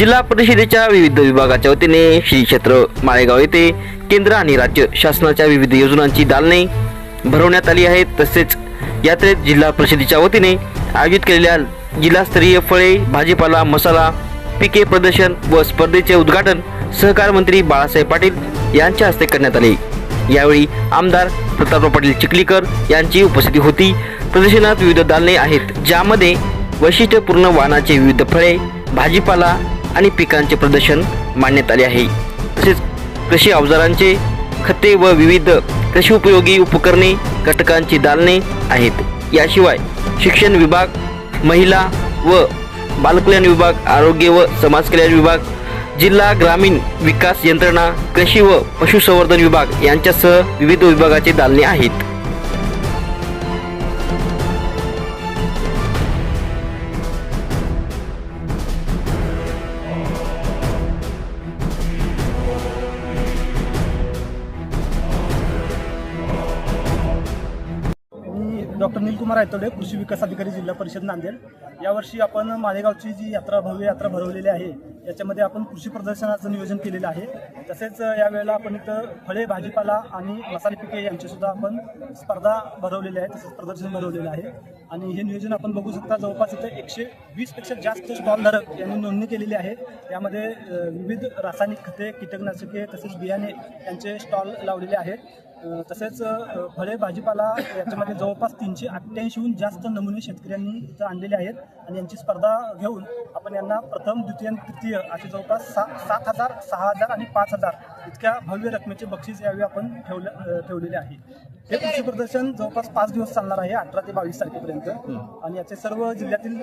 जिल्हा परिषदेच्या विविध विभागाच्या वतीने श्री क्षेत्र माळेगाव येथे केंद्र आणि राज्य शासनाच्या विविध योजनांची दालने भरवण्यात आली आहेत. तसेच यात्रेत जिल्हा परिषदेच्या वतीने आयोजित केलेल्या जिल्हास्तरीय फळे भाजीपाला मसाला पिके प्रदर्शन व स्पर्धेचे उद्घाटन सहकार मंत्री बाळासाहेब पाटील यांच्या हस्ते करण्यात आले. यावेळी आमदार प्रतापराव पाटील चिखलीकर यांची उपस्थिती होती. प्रदर्शनात विविध दालने आहेत ज्यामध्ये वैशिष्ट्यपूर्ण वाहनाचे विविध फळे भाजीपाला आणि पिकांचे प्रदर्शन मांडण्यात आले आहे. तसेच कृषी अवजारांचे खते व विविध कृषी उपयोगी उपकरणे घटकांची दालने आहेत. याशिवाय शिक्षण विभाग महिला व बालकल्याण विभाग आरोग्य व समाज कल्याण विभाग जिल्हा ग्रामीण विकास यंत्रणा कृषी व पशुसंवर्धन विभाग यांच्यासह विविध विभागाचे दालने आहेत. डॉक्टर नीलकुमार आयतोडे कृषी विकास अधिकारी जिल्हा परिषद नांदेड. यावर्षी आपण मालेगावची जी यात्रा भव्य यात्रा भरवलेली आहे याच्यामध्ये आपण कृषी प्रदर्शनाचं नियोजन केलेलं आहे. तसेच यावेळेला आपण इथं फळे भाजीपाला आणि मसाले पिके यांचीसुद्धा आपण स्पर्धा भरवलेली आहे तसेच प्रदर्शन भरवलेलं आहे. आणि हे नियोजन आपण बघू शकता जवळपास इथं एकशे वीसपेक्षा जास्त स्टॉलधारक यांनी नोंदणी केलेली आहे. यामध्ये विविध रासायनिक खते कीटकनाशके तसेच बियाणे यांचे स्टॉल लावलेले आहेत. तसेच फळे भाजीपाला याच्यामध्ये जवळपास तीनशे अठ्ठ्याऐंशीहून जास्त नमुने शेतकऱ्यांनी इथं आणलेले आहेत आणि यांची स्पर्धा घेऊन आपण यांना प्रथम द्वितीय आणि तृतीय असे जवळपास सा सात हजार सहा हजार आणि पाच हजार इतक्या भव्य रकमेचे बक्षीस यावेळी आपण ठेवले ठेवलेले आहे. हे कृषी प्रदर्शन जवळपास पाच दिवस चालणार आहे अठरा ते बावीस तारखेपर्यंत. आणि याचे सर्व जिल्ह्यातील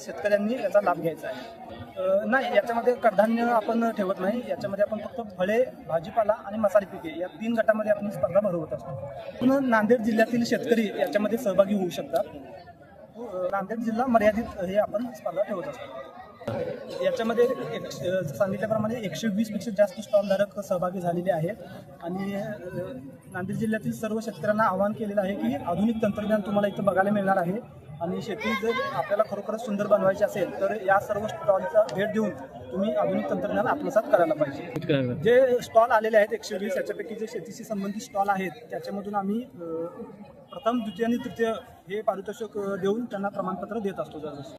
शेतकऱ्यांनी याचा लाभ घ्यायचा आहे. नाही याच्यामध्ये कडधान्य आपण ठेवत नाही. याच्यामध्ये आपण फक्त फळे भाजीपाला आणि मसाले पिके या तीन गटामध्ये आपण स्पर्धा भरवत असतो. पुन्हा नांदेड जिल्ह्यातील शेतकरी याच्यामध्ये सहभागी होऊ शकतात. नांदेड जिल्हा मर्यादित हे आपण स्पर्धा ठेवत असतो. याच्यामध्ये एक सांगितल्याप्रमाणे एकशे वीसपेक्षा जास्त स्टॉलधारक सहभागी झालेले आहेत. आणि नांदेड जिल्ह्यातील सर्व शेतकऱ्यांना आवाहन केलेलं आहे की आधुनिक तंत्रज्ञान तुम्हाला इथं बघायला मिळणार आहे. आणि शेती जर आपल्याला खरोखरच सुंदर बनवायची असेल तर या सर्व स्टॉलचा भेट देऊन तुम्ही आधुनिक तंत्रज्ञान आत्मसात करायला पाहिजे. जे स्टॉल आलेले आहेत एकशे वीस याच्यापैकी जे शेतीशी संबंधित स्टॉल आहेत त्याच्यामधून आम्ही प्रथम द्वितीय आणि तृतीय हे पारितोषिक देऊन त्यांना प्रमाणपत्र देत असतो दरवर्षी